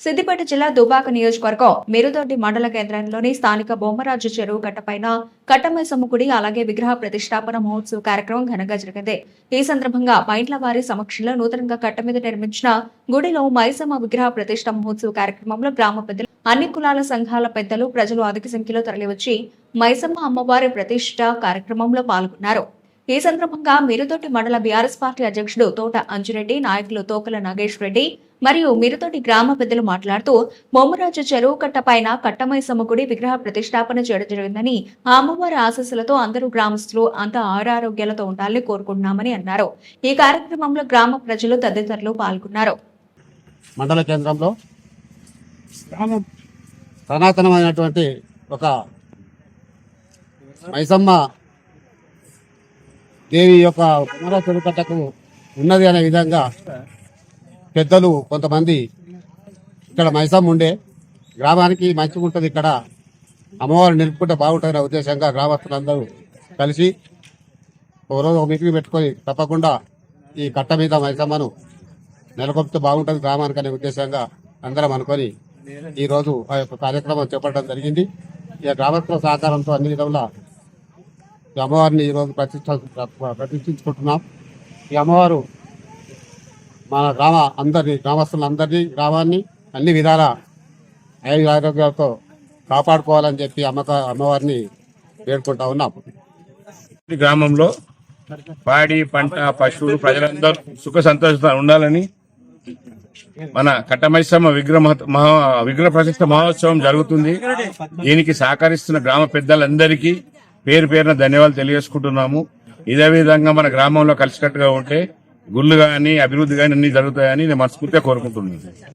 సిద్దిపేట జిల్లా దుబాక నియోజకవర్గం మెరుదొడ్డి మండల కేంద్రంలోని స్థానిక బొమ్మరాజు చెరువు గట్టపైన కట్టమైసమ్మ గుడి అలాగే విగ్రహ ప్రతిష్టాపన మహోత్సవ కార్యక్రమం ఘనంగా జరిగింది. ఈ సందర్భంగా మైండ్ల వారి సమక్షంలో నూతనంగా కట్ట మీద నిర్మించిన గుడిలో మైసమ్మ విగ్రహ ప్రతిష్ట మహోత్సవ కార్యక్రమంలో గ్రామ పెద్దలు అన్ని కులాల సంఘాల పెద్దలు ప్రజలు అధిక సంఖ్యలో తరలివచ్చి మైసమ్మ అమ్మవారి ప్రతిష్ట కార్యక్రమంలో పాల్గొన్నారు. ఈ సందర్భంగా మిరుతోటి మండల బీఆర్ఎస్ పార్టీ అధ్యక్షుడు తోట అంజురెడ్డి నాయకులు తోకల నాగేష్ రెడ్డి మరియు మిరుతోటి గ్రామ పెద్దలు మాట్లాడుతూ బొమ్మరాజు చెరువు కట్ట పైన కట్టమైసమ్మ గుడి విగ్రహ ప్రతిష్టాపన చేయడం జరిగిందని ఆ అమ్మవారి ఆశస్సులతో అందరూ గ్రామస్తులు అంత ఆరోగ్యాలతో ఉండాలని కోరుకుంటున్నామని అన్నారు. ఈ కార్యక్రమంలో గ్రామ ప్రజలు తదితరులు పాల్గొన్నారు. మండల కేంద్రంలో సనాతనమైనటువంటి ఒక మైసమ్మ దేవి యొక్క కుమార ఉన్నది అనే విధంగా పెద్దలు కొంతమంది ఇక్కడ మైసమ్మ ఉండే. గ్రామానికి మంచిగా ఉంటుంది ఇక్కడ. అమ్మవారు నిలుపుకుంటే బాగుంటుందనే ఉద్దేశంగా గ్రామస్తులందరూ కలిసి ఒక రోజు ఒక మీటింగ్ పెట్టుకొని తప్పకుండా ఈ కట్ట మీద మైసమ్మను నెలకొల్పితే బాగుంటుంది గ్రామానికి అనే ఉద్దేశంగా అందరం అనుకొని ఈరోజు ఆ యొక్క కార్యక్రమం చేపట్టడం జరిగింది. ఈ గ్రామస్తుల సహకారంతో అన్ని విధముల ఈ అమ్మవారిని ఈరోజు ప్రతిష్ట ప్రతిష్ఠించుకుంటున్నాం. ఈ అమ్మవారు మన గ్రామ అందరినీ గ్రామస్తులందరినీ గ్రామాన్ని అన్ని విధాల ఐదు ఆరోగ్యాలతో కాపాడుకోవాలని చెప్పి అమ్మక అమ్మవారిని వేడుకుంటా ఉన్నాం. గ్రామంలో పాడి పంట పశువులు ప్రజలందరూ సుఖ సంతోషంగా ఉండాలని మన కట్టమైసమ్మ విగ్రహ మహ- మహా విగ్రహ ప్రతిష్ట మహోత్సవం జరుగుతుంది. దీనికి సహకరిస్తున్న గ్రామ పెద్దలందరికీ పేరు పేరున ధన్యవాదాలు తెలియజేసుకుంటున్నాము. ఇదే విధంగా మన గ్రామంలో కలిసికట్టుగా ఉంటే గుళ్ళు గాని అభివృద్ధి గాని అన్ని జరుగుతాయని నేను మనస్ఫూర్తిగా కోరుకుంటున్నాను.